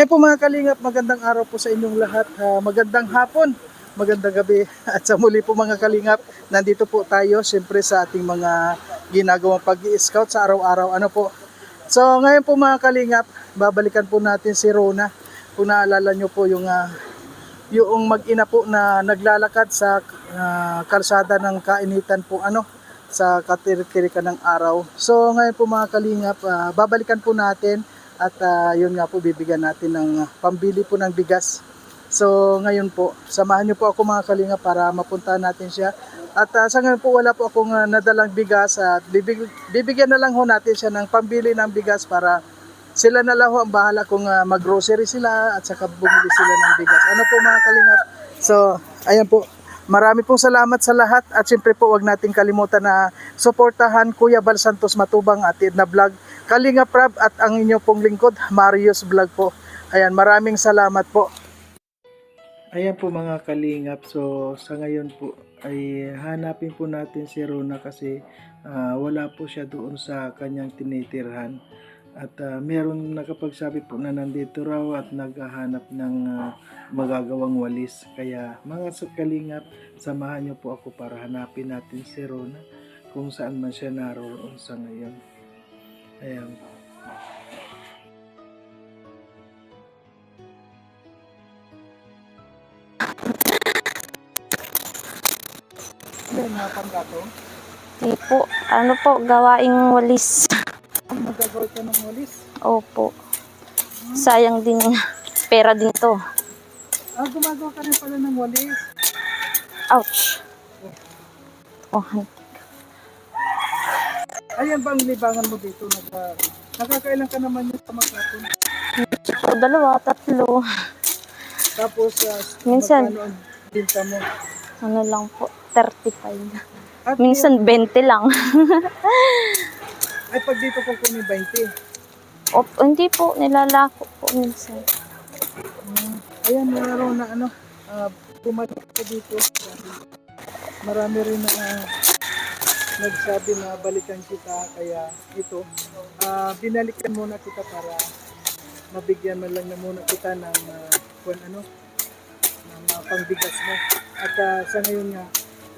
Ayun po mga kalingap, magandang araw po sa inyong lahat. Ah, magandang hapon, magandang gabi. At sa muli po mga kalingap, nandito po tayo siyempre sa ating mga ginagawang pag-i-scout sa araw-araw. Ano po? So ngayon po mga kalingap, babalikan po natin si Rona. Kung naalala nyo po yung ah, yung mag-ina po na naglalakad sa ah, kalsada ng kainitan po ano sa katirik-tirikan ng araw. So ngayon po mga kalingap, ah, babalikan po natin at ah, yun nga po bibigyan natin ng pambili po ng bigas. So ngayon po, samahan niyo po ako mga kalingap para mapuntahan natin siya. At ah, sa ngayon po wala po akong ah, nadalang bigas at bibig, bibigyan na lang ho natin siya ng pambili ng bigas para sila na lang ho ang bahala kung ah, mag-grocery sila at saka bumili sila ng bigas. Ano po mga kalingap? So, ayan po. Marami pong salamat sa lahat at siyempre po wag nating kalimutan na suportahan Kuya Bal Santos Matubang at na vlog Kalinga Prab at ang inyo pong lingkod Marius Vlog po. Ayan, maraming salamat po. Ayan po mga kalingap. So sa ngayon po ay hanapin po natin si Rona kasi ah, wala po siya doon sa kanyang tinitirhan. At ah, meron nakapagsabi po na nandito raw at naghahanap ng ah, magagawang walis. Kaya mga kalingap, samahan niyo po ako para hanapin natin si Rona kung saan man siya naroon sa ngayon. Ayan. Ayan, napangga to. Di po, ano po, gawaing walis. Magagawin ka ng walis. Opo. Sayang din, pera din to. Ah, gumagawa ka rin pala ng walis. Ouch. Oh, Ayan ba ang libangan mo dito? Nag, uh, nakakailan ka naman yung sa maghapon. po, dalawa, tatlo. Tapos, uh, Minsan. magkano ang mo? Ano lang po, 35. At Minsan 20 lang. Ay, pag dito ko kunin 20. o, hindi po, nilalako po minsan. Ayan, meron na ano, uh, pumalit ka dito. Marami rin na ah, nagsabi na balikan kita, kaya ito, ah, binalikan muna kita para mabigyan man lang na muna kita ng uh, kung ano, ng ah, pangbigas mo. At ah, sa ngayon nga,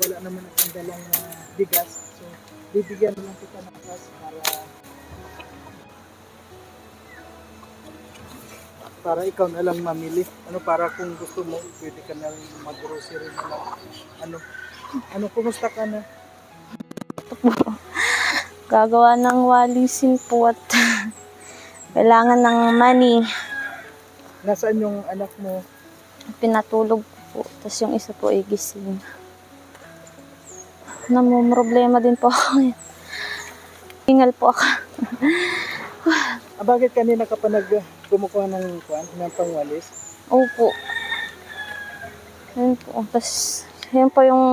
wala naman akong dalang ah, bigas. So, bibigyan mo lang kita ng cash para ikaw na lang mamili. Ano para kung gusto mo, pwede ka na mag-grocery na lang. Ano? Ano, kumusta ka na? Gagawa ng walisin po at kailangan ng money. Nasaan yung anak mo? Pinatulog po. Tapos yung isa po ay gising. Namumroblema din po ako. Hingal po ako. Ah, bakit kanina ka pa nag kumukuha ng, kuwan, ng pangwalis? Opo. Yun po. Tapos, yun po yung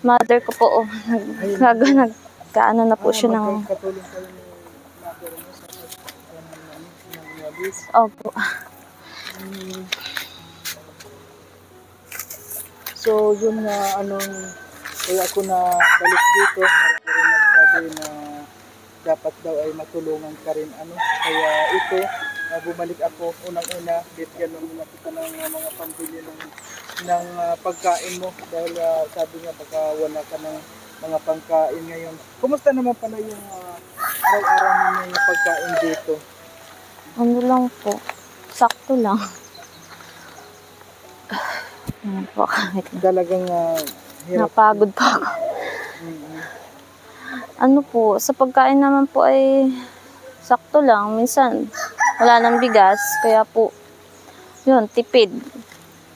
mother ko po. Oh, nag, nag, nagkaano na po siya ng... Katulong kayo ni mother mo sa pagkukuha ng, ano, ng walis. Opo. Mm. So, yun nga, anong, kaya ako na balik dito, marami rin nagsabi na dapat daw ay matulungan ka rin, ano. Kaya ito, na bumalik ako, unang-una, bigyan mo muna kita ng uh, mga pambili ng, ng uh, pagkain mo. Dahil uh, sabi nga, baka wala ka ng mga pangkain ngayon. Kumusta naman pala yung uh, araw-araw mo yung pagkain dito? Ano lang po. Sakto lang. Ano po, kahit Talagang uh, hirap. napagod po ako. Mm-mm. Ano po, sa pagkain naman po ay sakto lang. Minsan, wala nang bigas. Kaya po, yun, tipid.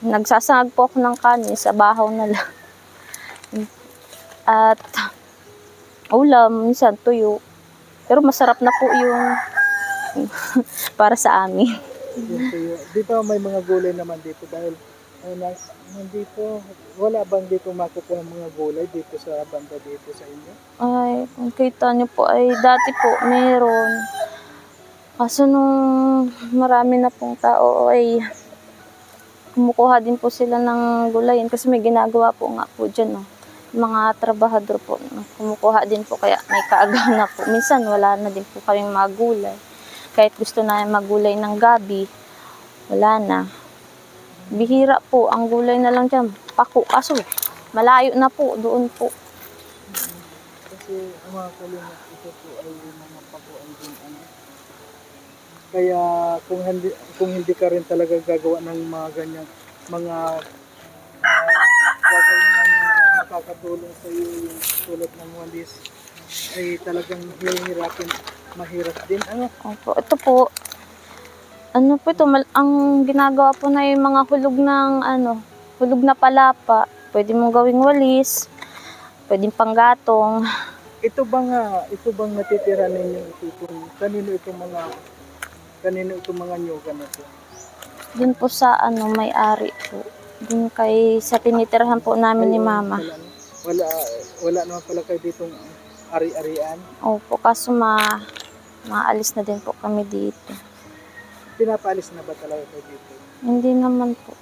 Nagsasangag po ako ng kanin sa bahaw na lang. At ulam, minsan tuyo. Pero masarap na po yung para sa amin. Di ba may mga gulay naman dito dahil nas, nandito, wala bang dito makukuha ng mga gulay dito sa banda dito sa inyo? Ay, kung kita niyo po ay dati po meron. Kaso nung marami na pong tao ay kumukuha din po sila ng gulayin kasi may ginagawa po nga po dyan. No. Mga trabahador po, no, kumukuha din po kaya may kaagaw na po. Minsan wala na din po kaming mga gulay. Kahit gusto na magulay ng gabi, wala na. Bihira po, ang gulay na lang dyan, pako. Kaso, malayo na po, doon po. Kasi mga kalingap ito po ay mga pakuan din ano. Kaya kung hindi kung hindi ka rin talaga gagawa ng mga ganyan mga ah, gagawin na makakatulong sa iyo yung tulad ng walis ay talagang hihirapin mahirap din ano Opo, ito po, ano po ito, mal- ang ginagawa po na yung mga hulog ng, ano, hulog na palapa. Pwede mong gawing walis, pwedeng panggatong. ito bang ah, ito bang natitira ninyo ito itong, kanino itong mga kanino itong mga nyuga na to Dun po sa, ano, may-ari po. Dun kay, sa tinitirahan po namin ni Ayun, mama. Wala, wala, wala naman pala kayo ditong ari-arian. Opo, kaso ma, maalis na din po kami dito. Pinapaalis na ba talaga kayo dito? Hindi naman po.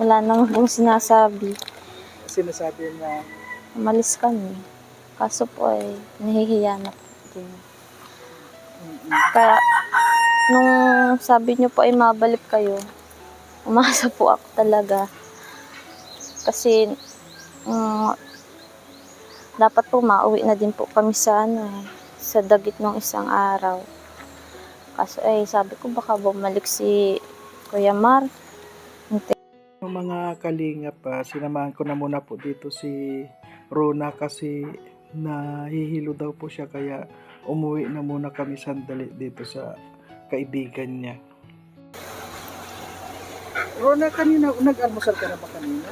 Wala naman pong sinasabi. Sinasabi na Umalis kami. Kaso po ay nahihiya na po din. Kaya, nung sabi niyo po ay mabalik kayo, umasa po ako talaga. Kasi, mm, dapat po mauwi na din po kami sa ano eh, sa dagit ng isang araw. Kaso eh, sabi ko baka bumalik si Kuya Mar. yung mga kalingap, ah, sinamahan ko na muna po dito si Rona kasi nahihilo daw po siya kaya umuwi na muna kami sandali dito sa kaibigan niya. Rona, kanina, nag-almusal ka na ba kanina?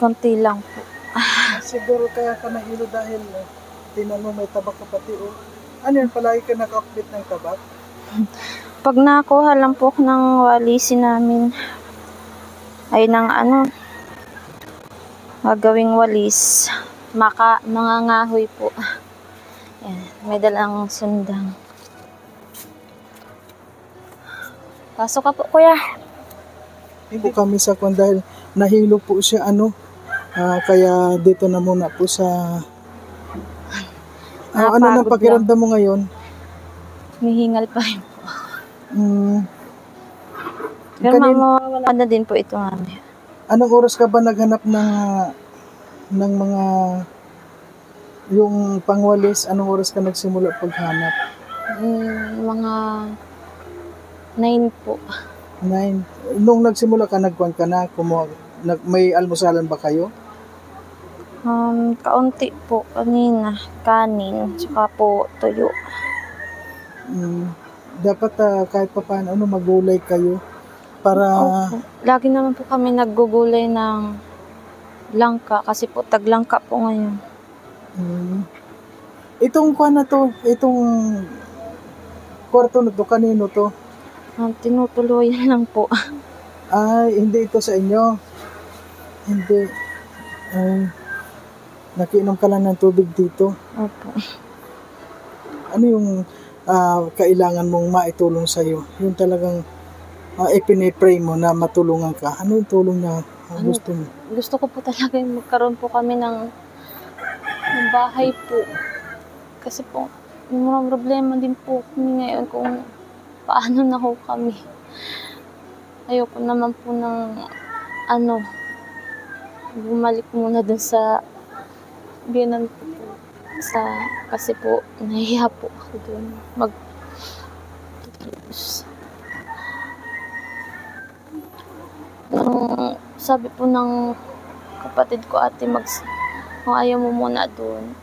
Konti lang po. Ah, Siguro kaya ka nahilo dahil uh, tinan mo may tabak ka pati oh. Ano yan, palagi ka naka-update ng tabak? Pag nakuha lang po ako ng walisi namin, ay ng ano, magawing walis, maka, mga ngahoy po. Yan, may dalang sundang. Pasok ka po, kuya. Hindi po kami sa kwan dahil nahilo po siya ano. ah, kaya dito na muna po sa Ah, ano Napagod pakiramdam mo ngayon? Mihingal pa rin. Mm, Pero Kanin- mawawala na din po ito namin. anong oras ka ba naghanap ng ng mga yung pangwalis? Anong oras ka nagsimula paghanap? Mm, mga nine po. Nine. Nung nagsimula ka, nagkwan ka na, kumuha, nag, may almusalan ba kayo? Um, kaunti po kanina, kanin, tsaka po tuyo. Mm, dapat ah, kahit pa paano, ano, magulay kayo para Opo. Lagi naman po kami naggugulay ng langka kasi po taglangka po ngayon. Mm. Itong kwan na to, itong kwarto na to, kanino to? Um, tinutuloyan lang po. Ay, hindi ito sa inyo. Hindi. Ay, nakiinom ka lang ng tubig dito. Opo. Ano yung ah, kailangan mong maitulong sa'yo? Yung talagang uh, ipinipray mo na matulungan ka. Ano yung tulong na ah, Ano? gusto mo? Gusto ko po talaga yung magkaroon po kami ng, ng bahay po. Kasi po, yung mga problema din po kami ngayon kung paano na ho kami. Ayoko naman po ng ano, bumalik muna dun sa biyanan po. Sa, kasi po, nahiya po ako dun. Mag, Nung sabi po ng kapatid ko ate, mag, kung ayaw mo muna doon,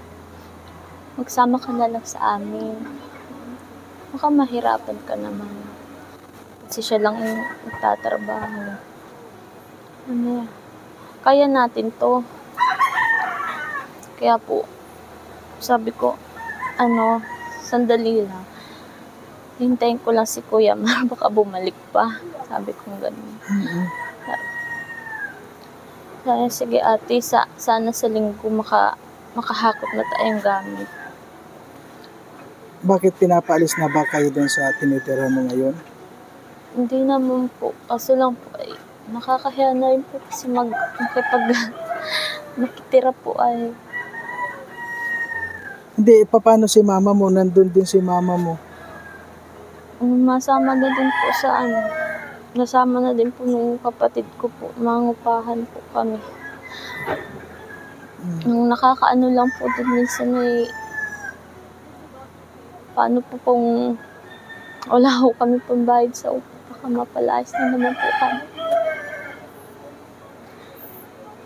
magsama ka na lang sa amin. Baka mahirapan ka naman. Kasi siya lang yung nagtatrabaho. Ano? Kaya natin to. Kaya po, sabi ko, ano, sandali lang. Hintayin ko lang si Kuya Mar, baka bumalik pa. Sabi ko ganun. Mm-mm. Kaya sige ate, sa, sana sa linggo maka, makahakot na tayong gamit. Bakit pinapaalis na ba kayo doon sa tinitira mo ngayon? Hindi naman po. Kaso lang po ay nakakahiya na rin po kasi mag, makipag, makitira po ay Hindi, paano si mama mo? Nandun din si mama mo. masama na din po sa ano, nasama na din po nung kapatid ko po, mangupahan po kami. Mm. Nung nakakaano lang po din minsan ay paano po kung wala ho kami pambayad sa upa, baka mapalayas na naman po kami.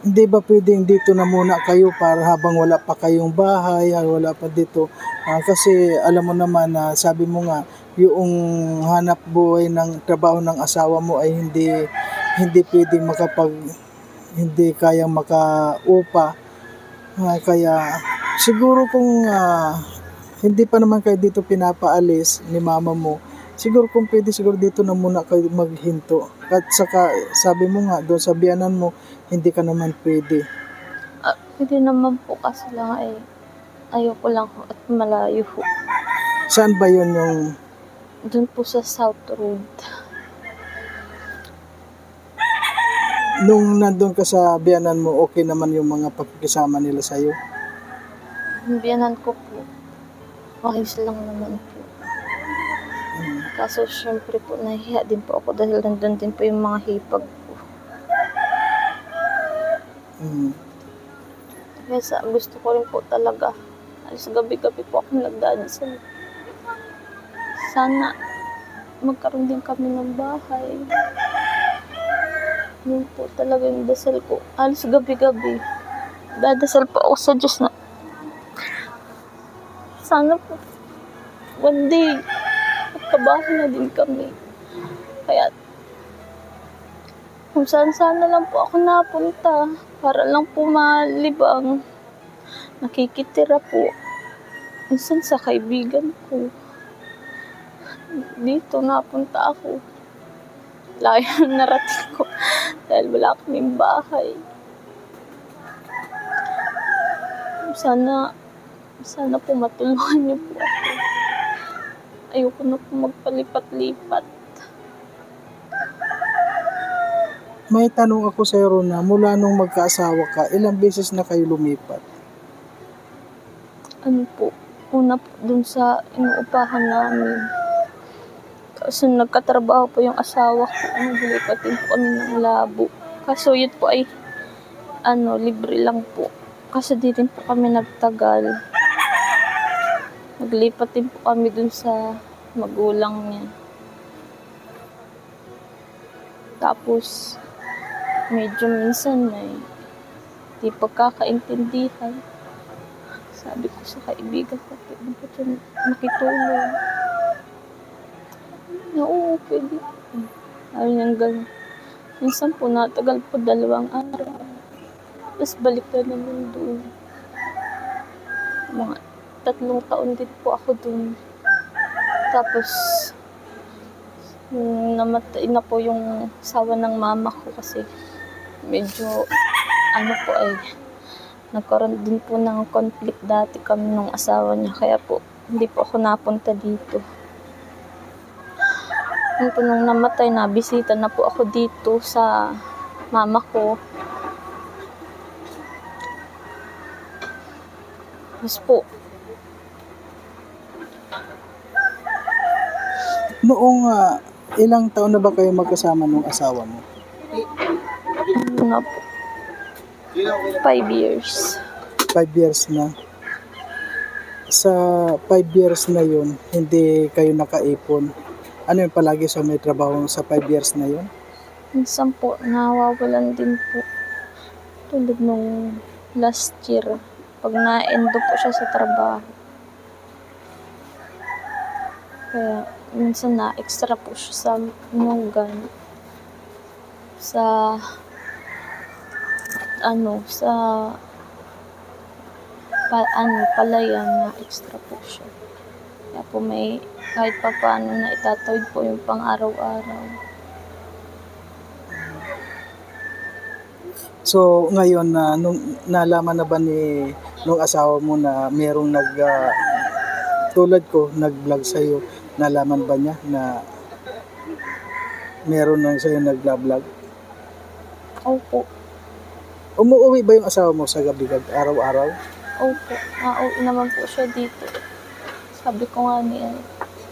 Hindi ba pwedeng dito na muna kayo para habang wala pa kayong bahay, ah, wala pa dito? Ah, kasi alam mo naman na sabi mo nga, yung hanap buhay ng trabaho ng asawa mo ay hindi hindi pwedeng makapag hindi kayang makaupa. Ah, kaya siguro kung ah, hindi pa naman kayo dito pinapaalis ni mama mo, siguro kung pwede siguro dito na muna kayo maghinto. At saka sabi mo nga doon sa biyanan mo, hindi ka naman pwede. Ah, hindi naman po kasi lang ay ayoko lang at malayo ho. Saan ba yun yung Doon po sa South Road. nung nandun ka sa biyanan mo, okay naman yung mga pagkikisama nila sa'yo? Yung biyanan ko po, ayos lang naman po. Mm. Kaso syempre po, nahihiya din po ako dahil nandun din po yung mga hipag po. Mm. Kaya sa, gusto ko rin po talaga. Alis gabi-gabi po ako nagdadasal. Sana magkaroon din kami ng bahay. Yun po talaga yung dasal ko. Alis gabi-gabi. Dadasal po ako sa Diyos na sana po one day magkabahay na din kami. Kaya kung saan sana lang po ako napunta para lang po malibang nakikitira po minsan sa kaibigan ko dito napunta ako. Layo ng narating ko dahil wala kaming bahay. Sana sana po matulungan niyo po ako. Ayoko na po magpalipat-lipat. May tanong ako sa Rona, mula nung magkaasawa ka, ilang beses na kayo lumipat? ano po, una po dun sa inuupahan namin. Kaso nagkatrabaho po yung asawa ko, naglilipat din po kami ng labo. Kaso yun po ay, ano, libre lang po. Kasi di din po kami nagtagal. Naglipat din po kami dun sa magulang niya. Tapos, medyo minsan ay di pagkakaintindihan. Sabi ko sa kaibigan ko, pwede ba siya Na, oo, pwede. Sabi niya gano'n. Minsan po, natagal po dalawang araw. Tapos balik na naman doon. Mga tatlong taon din po ako doon. Tapos, namatay na po yung sawa ng mama ko kasi medyo ano po ay nagkaroon din po ng conflict dati kami nung asawa niya. Kaya po, hindi po ako napunta dito. Nung po nung namatay na, bisita na po ako dito sa mama ko. Tapos po, Noong ah, ilang taon na ba kayo magkasama nung asawa mo? ano na po, five years. Five years na. Sa five years na yun, hindi kayo nakaipon. Ano yung palagi sa may trabaho sa five years na yun? Minsan po, nawawalan din po. Tulad nung last year, pag na-endo po siya sa trabaho. Kaya, minsan na-extra po siya sa munggan. Sa, ano, sa, pa, ano, palayan na extra po siya. Kaya po may, kahit pa paano na itatawid po yung pang-araw-araw. So ngayon na nung nalaman na ba ni nung asawa mo na merong nag ah, tulad ko nag-vlog sa iyo, nalaman ba niya na meron nang sa nag-vlog? Opo. Umuwi ba yung asawa mo sa gabi araw-araw? Opo. Oo naman po siya dito. Sabi ko nga niya,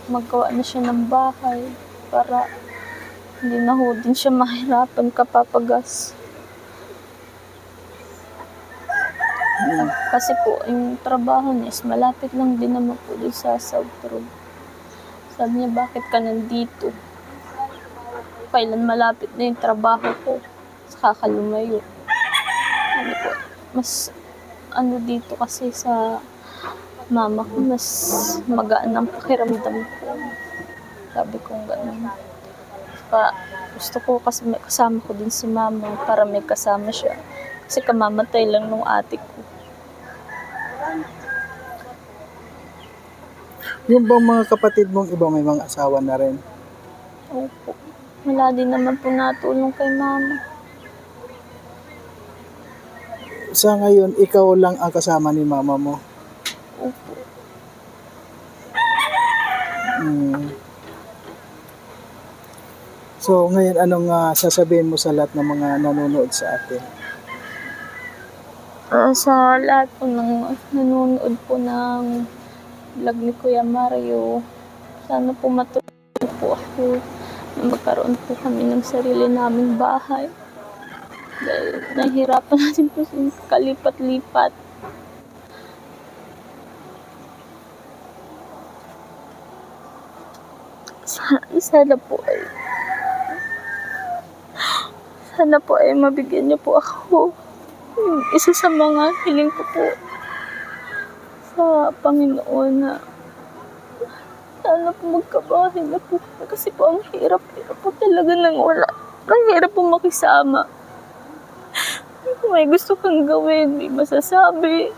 maggawa na siya ng bahay para hindi na ho din siya mahirapan kapapagas. Kasi po, yung trabaho niya is malapit lang din naman po doon sa South Road. Sabi niya, bakit ka nandito? Kailan malapit na yung trabaho ko? Saka ka lumayo. Sabi ko, mas ano dito kasi sa mama ko, mas magaan ang pakiramdam ko. Sabi ko gano'n. Saka gusto ko kasi may kasama ko din si mama para may kasama siya. Kasi kamamatay lang nung ate ko. Yung bang mga kapatid mong iba may mga asawa na rin? Opo. Wala din naman po natulong kay mama. Sa ngayon, ikaw lang ang kasama ni mama mo. Opo. Mm. So, ngayon, anong ah, sasabihin mo sa lahat ng mga nanonood sa atin? Ah, sa lahat po ng nanonood po ng vlog ni Kuya Mario, sana po matuloy po ako na magkaroon po kami ng sarili naming bahay. Dahil nahihirapan natin po sa kalipat-lipat. Sana po ay sana po ay mabigyan niyo po ako isa sa mga hiling ko po sa Panginoon na sana po magkabahay na po kasi po ang hirap, hirap po talaga nang wala. Ang hirap po makisama. May gusto kang gawin, di masasabi.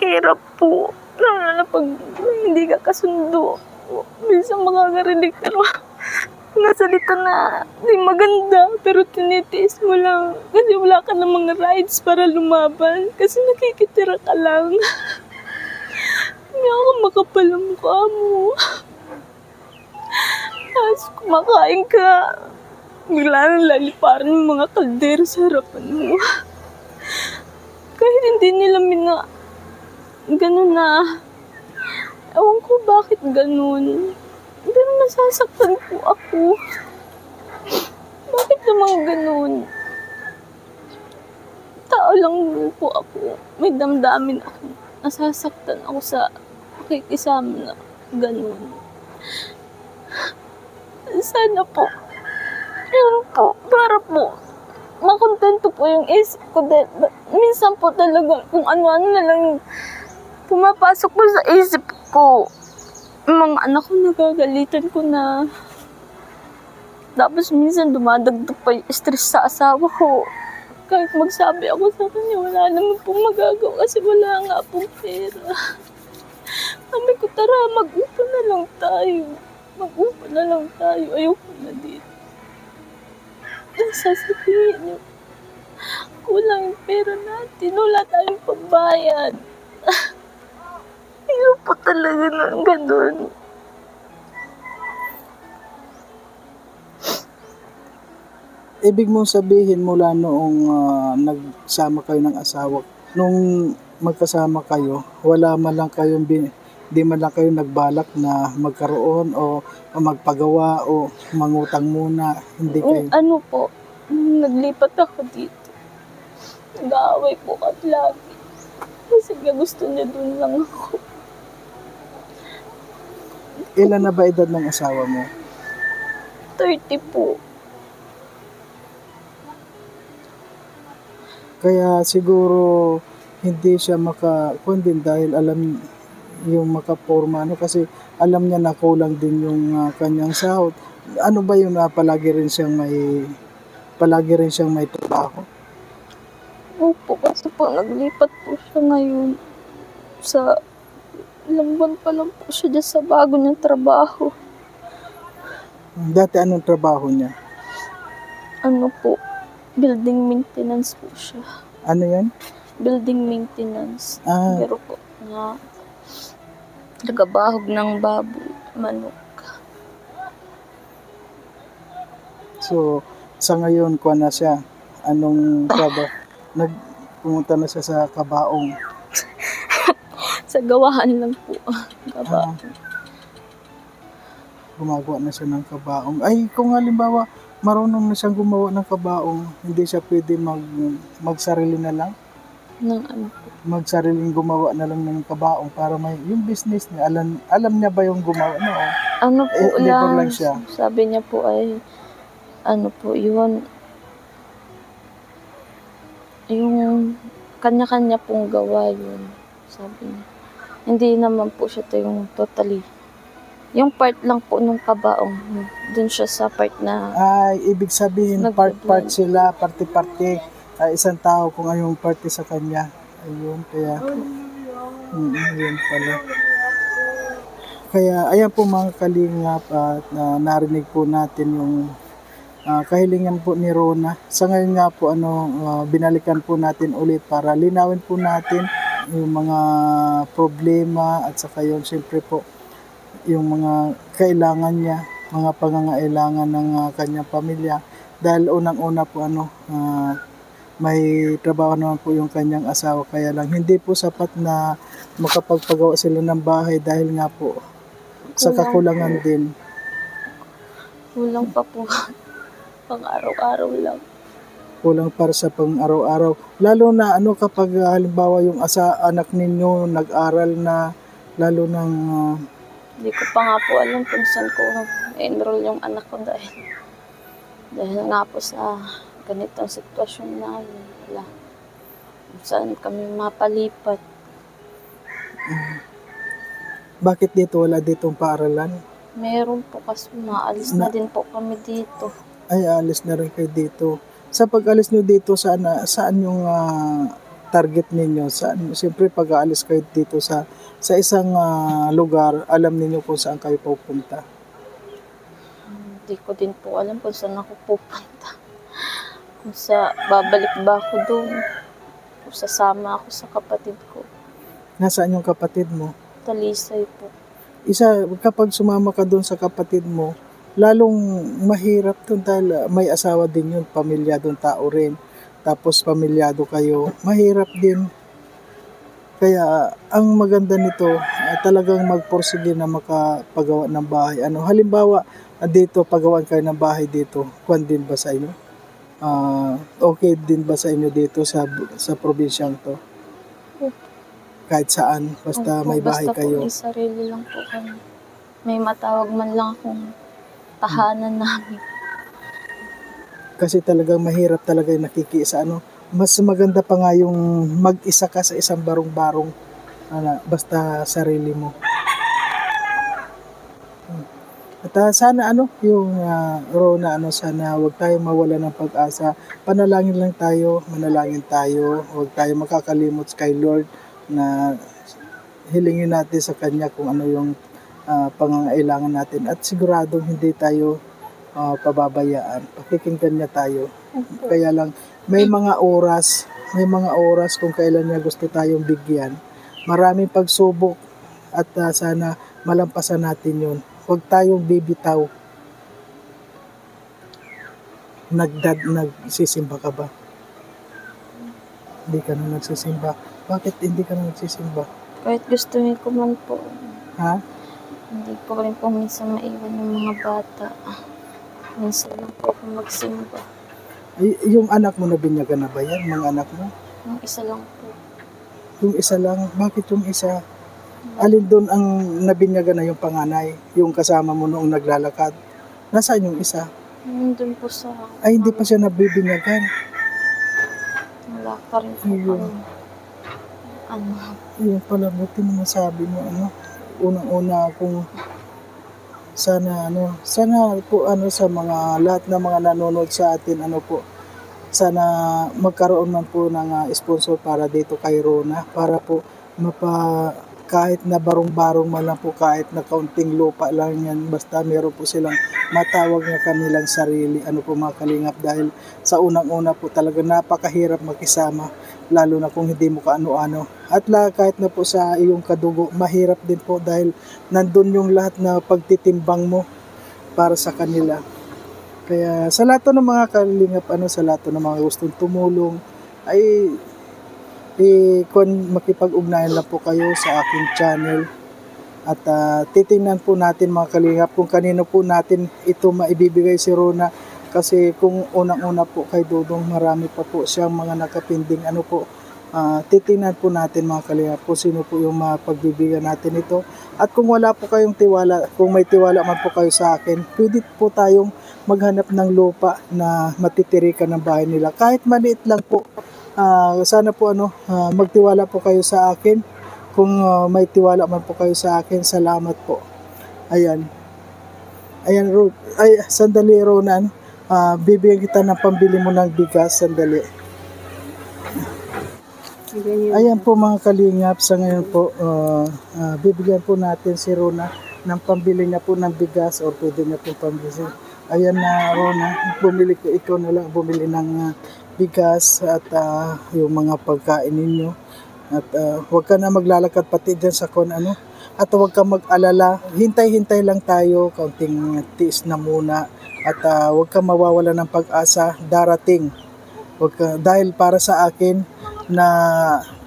Hirap po. Lalo na pag hindi ka kasundo. Minsan makakarinig ka mga salita na di maganda pero tinitiis mo lang kasi wala ka ng mga rides para lumaban kasi nakikitira ka lang. Hindi ako makapal mo. Tapos kumakain ka, bigla nang laliparan yung mga kaldero sa harapan mo. Kahit hindi nila mina, ganun na, ewan ko bakit ganun. Pero nasasaktan po ako. Bakit naman ganun? Tao lang po ako. May damdamin ako. Nasasaktan ako sa pakikisama na ganun. Sana po, yun po, para po, makontento po yung isip ko. Dahil, minsan po talaga, kung ano-ano na lang pumapasok po sa isip ko mga anak ko nagagalitan ko na tapos minsan dumadagdag pa yung stress sa asawa ko. Kahit magsabi ako sa kanya, wala naman pong magagawa kasi wala nga pong pera. Sabi ko, tara, mag-upa na lang tayo. Mag-upa na lang tayo. Ayoko na dito. Ang sasabihin niyo, kulang yung pera natin. Wala tayong pambayad. Ayaw po talaga ng ganun. Ibig mong sabihin mula noong ah, nagsama kayo ng asawa, nung magkasama kayo, wala man lang kayong bin, di man lang kayo nagbalak na magkaroon o, o magpagawa o mangutang muna, hindi kayo. Yung ano po, naglipat ako dito, nag-aaway po kami lagi. Kasi nga gusto niya dun lang ako. Ilan na ba edad ng asawa mo? 30 po. Kaya siguro hindi siya maka din dahil alam yung makaporma ano kasi alam niya na kulang din yung ah, kanyang sahod. Ano ba yung na palagi rin siyang may palagi rin siyang may trabaho? Opo, kasi po naglipat po siya ngayon sa ilang buwan pa lang po siya dyan sa bago niyang trabaho. Dati anong trabaho niya? Ano po, building maintenance po siya. Ano yan? Building maintenance. Ah, Pero po, na nagabahog ng baboy, manok. so sa ngayon kuha na siya. Anong trabaho? Nag pumunta na siya sa Kabaong. Sa gawahan lang po. Gaba. Ah. Gumagawa na siya ng Kabaong. Ay, kung halimbawa, marunong na siyang gumawa ng Kabaong, hindi siya pwede mag, magsarili na lang? ng ano po. Magsariling gumawa na lang ng Kabaong para may, yung business niya, alam, alam niya ba yung gumawa na? Oh? Ano po Eh, lang, lang siya. sabi niya po ay, ano po, yun, yung kanya-kanya pong gawa yun, sabi niya. Hindi naman po siya to yung totally. Yung part lang po nung kabaong, dun siya sa part na, Ay, ibig sabihin, part-part sila, parte-parte. Ay, isang tao kung anong parte sa kanya. Ayun, kaya, mm, yun pala. Kaya, ayan po mga kalingap at na narinig po natin yung ah, kahilingan po ni Rona. Sa ngayon nga po, ano, ah, binalikan po natin ulit para linawin po natin yung mga problema at saka yun, syempre po, yung mga kailangan niya, mga pangangailangan ng ah, kanyang pamilya. Dahil unang-una po ano, ah, may trabaho naman po yung kanyang asawa kaya lang hindi po sapat na makapagpagawa sila ng bahay dahil nga po sa Kulang kakulangan din. kulang pa po, pang araw-araw lang. Kulang para sa pang araw-araw. Lalo na ano kapag ah, halimbawa yung asa anak ninyo nag-aral na lalo ng ah, Hindi ko pa nga po alam kung saan ko enroll yung anak ko dahil dahil nga po sa ganitong sitwasyon na wala. Saan kami mapalipat. bakit dito wala ditong paaralan? Meron po kasi maalis na, Na- din po kami dito. ay alis na rin kayo dito. Sa pag-alis nyo dito, saan, saan yung ah, target ninyo? Saan, siyempre pag aalis kayo dito sa sa isang ah, lugar, alam niyo kung saan kayo pupunta. Hindi ko din po alam kung saan ako pupunta. Kung sa babalik ba ako doon. Kung sasama ako sa kapatid ko. Nasaan yung kapatid mo? Talisay po. Isa, kapag sumama ka doon sa kapatid mo, lalong mahirap doon dahil ah, may asawa din yun, pamilyadong tao rin. Tapos pamilyado kayo, mahirap din. Kaya ang maganda nito, ah, talagang magporsige na makapagawa ng bahay. Ano, halimbawa, ah, dito pagawan kayo ng bahay dito, kwan din ba sa inyo? Ah, okay din ba sa inyo dito sa sa probinsyang to? Kahit saan, basta Opo, may bahay basta kayo. po may sarili lang po kami. May matawag man lang akong tahanan namin. kasi talagang mahirap talaga yung nakikiisa ano? Mas maganda pa nga yung mag-isa ka sa isang barong-barong ano, basta sarili mo. At ah, sana ano yung uh, Rona ano sana wag tayo mawala ng pag-asa. Panalangin lang tayo manalangin tayo. Wag tayo makakalimot kay Lord na hilingin natin sa kanya kung ano yung ah, pangangailangan natin at siguradong hindi tayo ah, pababayaan. Pakikinggan niya tayo. Kaya lang, may mga oras, may mga oras kung kailan niya gusto tayong bigyan. Maraming pagsubok at ah, sana malampasan natin yun. Huwag tayong bibitaw. Nagdad, nagsisimba ka ba? Hindi ka na nagsisimba. Bakit hindi ka na nagsisimba? Kahit gustuhin ko man po, Ha? Hindi ko rin po minsan maiwan yung mga bata. Minsan lang po ako magsimba. Y- yung anak mo na binyagan na ba yan? Mga anak mo? Yung isa lang po. Yung isa lang. Bakit yung isa? Alin doon ang nabinyagan na yung panganay? Yung kasama mo noong naglalakad? Nasaan yung isa? Nandun po sa... Ay, hindi pa siya nabibinyagan. Wala pa rin po Ayun. kami. Ano, Yung pala, buti mo nasabi mo, ano, unang-una kung sana, ano, sana po, ano, sa mga, lahat ng mga nanonood sa atin, ano po, sana magkaroon man po ng ah, sponsor para dito kay Rona, para po mapa, kahit na barong-barong man lang po, kahit na kaunting lupa lang yan, basta meron po silang matawag na kanilang sarili, ano po mga kalingap, dahil sa unang-una po talaga napakahirap makisama, lalo na kung hindi mo kaano-ano. At la, kahit na po sa iyong kadugo, mahirap din po dahil nandun yung lahat na pagtitimbang mo para sa kanila. Kaya sa lahat ng mga kalingap, ano, sa lahat ng mga gustong tumulong, ay i-kon makipag-ugnayan lang po kayo sa aking channel. At ah, titingnan po natin mga kalingap kung kanino po natin ito maibibigay si Rona. Kasi kung unang-una po kay Dudong, marami pa po siyang mga nakapinding ano po. ah, titingnan po natin mga kalingap kung sino po yung mapagbibigyan natin ito. At kung wala po kayong tiwala, kung may tiwala man po kayo sa akin, pwede po tayong maghanap ng lupa na matitirikan ng bahay nila. Kahit maliit lang po. Ah, sana po ano, ah, magtiwala po kayo sa akin. Kung ah, may tiwala man po kayo sa akin, salamat po. Ayan. Ayan, Ro. Ay, sandali, Ronan. Ah, bibigyan kita ng pambili mo ng bigas. Sandali. Ayan po mga kalingap. Sa ngayon po, ah, ah, bibigyan po natin si Rona ng pambili niya po ng bigas or pwede niya po pambili. Ayan na, Rona. Bumili ko, ikaw na lang bumili ng ah, bigas at ah, yung mga pagkain ninyo. At ah, huwag ka na maglalakad pati dyan sa kon ano. At huwag ka mag-alala. Hintay-hintay lang tayo. Kaunting tiis na muna. At ah, huwag ka mawawala ng pag-asa. Darating. Huwag ka, dahil para sa akin na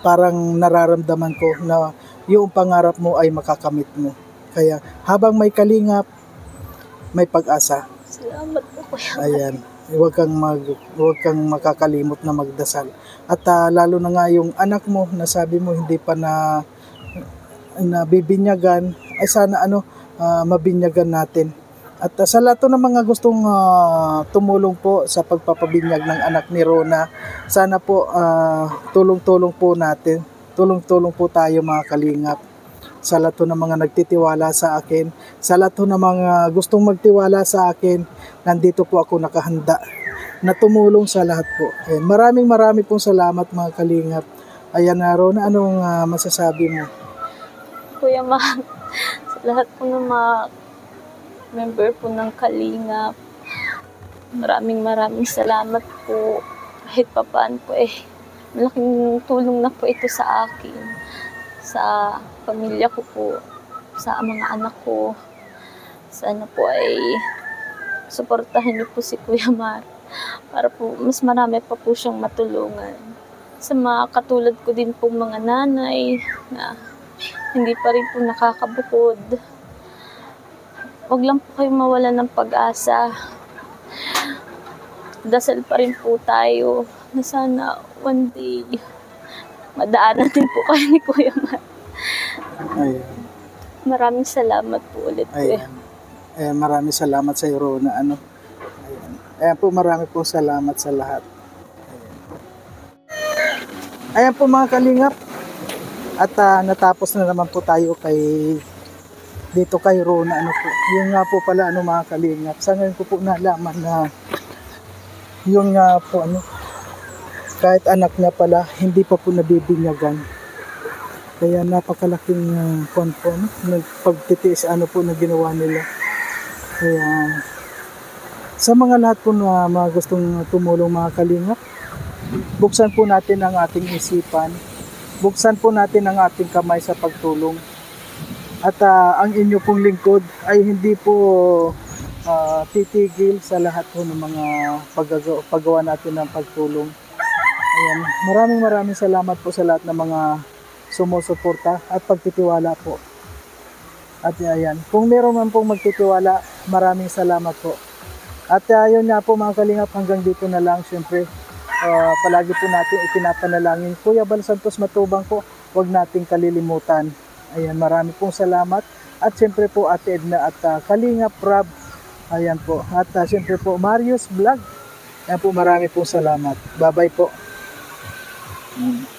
parang nararamdaman ko na yung pangarap mo ay makakamit mo. Kaya habang may kalingap, may pag-asa. Salamat po Kuya. Ayan. Huwag kang mag huwag kang makakalimot na magdasal. At ah, lalo na nga yung anak mo na sabi mo hindi pa na na bibinyagan ay sana ano ah, mabinyagan natin. At ah, sa lahat ng mga gustong ah, tumulong po sa pagpapabinyag ng anak ni Rona, sana po tulong-tulong po natin. Tulong-tulong po tayo mga kalingap sa lahat ng mga nagtitiwala sa akin, sa lahat ng mga gustong magtiwala sa akin, nandito po ako nakahanda na tumulong sa lahat po. Ayan, maraming maraming pong salamat mga kalingap. Ayan na Rona, anong ah, masasabi mo? Kuya Ma, sa lahat po ng mga member po ng Kalingap, maraming maraming salamat po. Kahit papaan po eh, malaking tulong na po ito sa akin, sa pamilya ko po, sa mga anak ko. Sana po ay suportahan niyo po si Kuya Mar para po mas marami pa po siyang matulungan. Sa mga katulad ko din po mga nanay na hindi pa rin po nakakabukod. Huwag lang po kayong mawala ng pag-asa. Dasal pa rin po tayo na sana one day madaanan din po kayo ni Kuya Mar. Ayan. Maraming salamat po ulit Kuya. Ayan. Ayan, maraming salamat sa iyo, Rona. Ano? Ayan. Ayan po, marami po salamat sa lahat. Ayan, Ayan po mga kalingap. At ah, natapos na naman po tayo kay dito kay Rona. Ano po, yung nga po pala ano mga kalingap. Sa ngayon ko po nalaman na yung nga po ano, kahit anak niya pala, hindi pa po nabibinyagan. Kaya napakalaking uh, kwan po, no? Nagpagtitiis ano po na ginawa nila. Kaya sa mga lahat po na mga gustong tumulong mga kalingap, buksan po natin ang ating isipan. Buksan po natin ang ating kamay sa pagtulong. At ah, ang inyo pong lingkod ay hindi po ah, titigil sa lahat po ng mga paggagawa, paggawa natin ng pagtulong. Ayan. Maraming maraming salamat po sa lahat ng mga sumusuporta at pagtitiwala po. At ayan, kung meron man pong magtitiwala, maraming salamat po. At ayun nga po mga kalingap, hanggang dito na lang. Siyempre, ah, palagi po natin ipinapanalangin. Kuya Bal Santos Matubang po, huwag nating kalilimutan. Ayan, marami pong salamat. At siyempre po Ate Edna at ah, Kalingap Rob. Ayan po. At ah, siyempre po Marius Vlog. Ayan po, marami pong salamat. Bye-bye po. Mm.